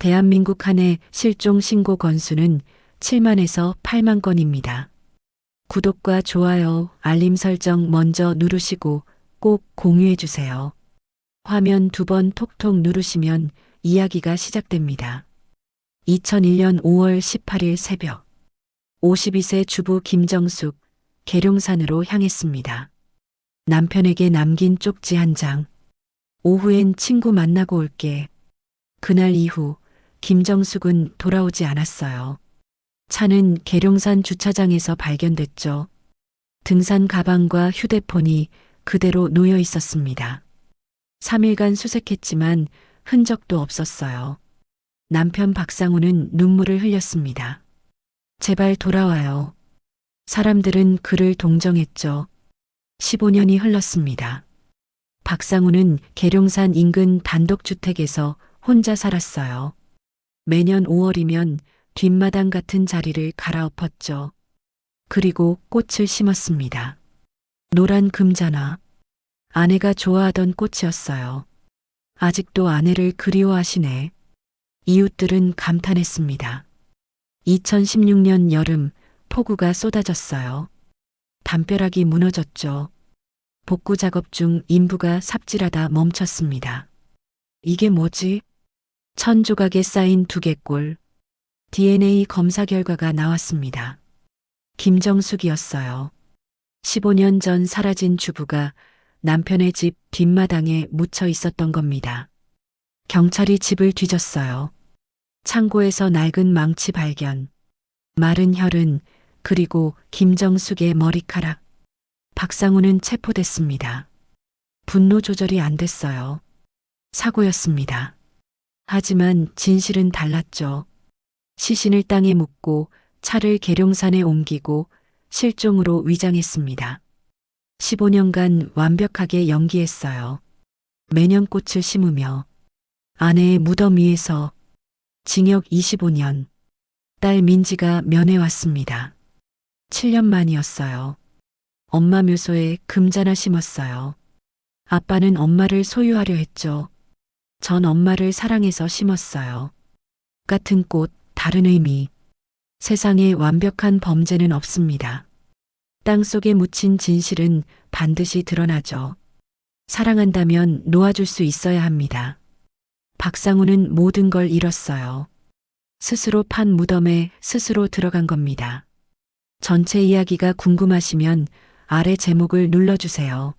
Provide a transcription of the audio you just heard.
대한민국 한해 실종 신고 건수는 7만에서 8만 건입니다. 구독과 좋아요, 알림 설정 먼저 누르시고 꼭 공유해 주세요. 화면 두 번 톡톡 누르시면 이야기가 시작됩니다. 2001년 5월 18일 새벽 52세 주부 김정숙 계룡산으로 향했습니다. 남편에게 남긴 쪽지 한 장. 오후엔 친구 만나고 올게. 그날 이후 김정숙은 돌아오지 않았어요. 차는 계룡산 주차장에서 발견됐죠. 등산 가방과 휴대폰이 그대로 놓여 있었습니다. 3일간 수색했지만 흔적도 없었어요. 남편 박상우는 눈물을 흘렸습니다. 제발 돌아와요. 사람들은 그를 동정했죠. 15년이 흘렀습니다. 박상우는 계룡산 인근 단독주택에서 혼자 살았어요. 매년 5월이면 뒷마당 같은 자리를 갈아엎었죠. 그리고 꽃을 심었습니다. 노란 금자나. 아내가 좋아하던 꽃이었어요. 아직도 아내를 그리워하시네. 이웃들은 감탄했습니다. 2016년 여름 폭우가 쏟아졌어요. 담벼락이 무너졌죠. 복구 작업 중 인부가 삽질하다 멈췄습니다. 이게 뭐지? 천 조각에 쌓인 두개골. DNA 검사 결과가 나왔습니다. 김정숙이었어요. 15년 전 사라진 주부가 남편의 집 뒷마당에 묻혀 있었던 겁니다. 경찰이 집을 뒤졌어요. 창고에서 낡은 망치 발견. 마른 혈흔, 그리고 김정숙의 머리카락. 박상우는 체포됐습니다. 분노 조절이 안 됐어요. 사고였습니다. 하지만 진실은 달랐죠. 시신을 땅에 묻고 차를 계룡산에 옮기고 실종으로 위장했습니다. 15년간 완벽하게 연기했어요. 매년 꽃을 심으며 아내의 무덤 위에서 징역 25년 딸 민지가 면회왔습니다. 7년 만이었어요. 엄마 묘소에 금자나 심었어요. 아빠는 엄마를 소유하려 했죠. 전 엄마를 사랑해서 심었어요. 같은 꽃, 다른 의미. 세상에 완벽한 범죄는 없습니다. 땅 속에 묻힌 진실은 반드시 드러나죠. 사랑한다면 놓아줄 수 있어야 합니다. 박상우는 모든 걸 잃었어요. 스스로 판 무덤에 스스로 들어간 겁니다. 전체 이야기가 궁금하시면 아래 제목을 눌러주세요.